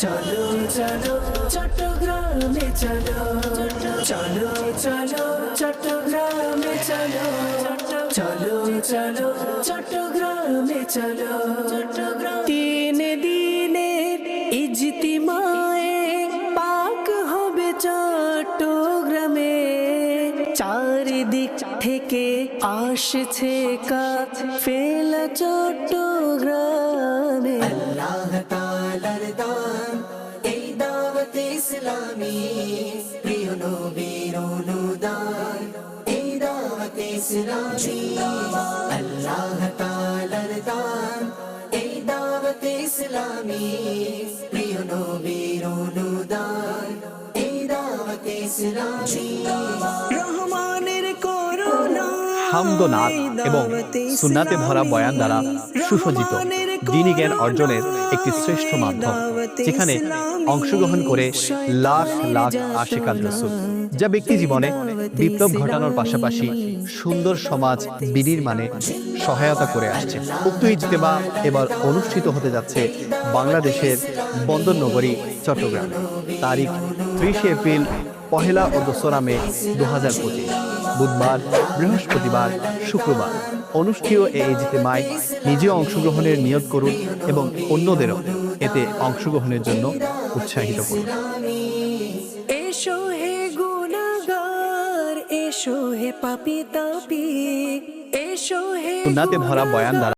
চলো চলো চট্টগ্রামে চলো চলো চলো চট্টগ্রামে চলো চলো চলো চট্টগ্রামে চলো তিন দিনের ইজতিমায়ে পাক হবে চট্টগ্রামে চারিদিক থেকে আসছে কাজ ফেলা চট্টগ্রামে ইসলামী প্রিয় নবীর অনুদান। এই দাওয়াত ইসলামী। আল্লাহ তাআলার দান। এই দাওয়াত ইসলামী প্রিয় নবীর অনুদান। এই দাওয়াত ইসলামী। করুণা হামদ নাথ এবং সুন্নাতে ভরা বয়ান দ্বারা সুসজ্জিত। দিনী জ্ঞান অর্জনের একটি শ্রেষ্ঠ মাধ্যম, যেখানে অংশগ্রহণ করে লাখ লাখ আশিকাল রসুল, যা ব্যক্তি জীবনে বিপ্লব ঘটানোর পাশাপাশি সুন্দর সমাজ বিনির্মাণে সহায়তা করে আসছে। উক্ত ইজতেমা এবার অনুষ্ঠিত হতে যাচ্ছে বাংলাদেশের বন্দর নগরী, চট্টগ্রাম। তারিখ ত্রিশে এপ্রিল, পহেলা ও দোসরা মে দু হাজার পঁচিশ। বুধবার বৃহস্পতিবার শুক্রবার। অনুষ্ঠেয় এই ইজতেমায় নিজে অংশগ্রহণের নিয়োগ করুন এবং অন্যদেরও এতে অংশগ্রহণের জন্য উৎসাহিত করুন। এসো হে গুনাগার এসো হে পাপি তাপি এসো হে সুন্নাতে ভরা বয়ান দ্বারা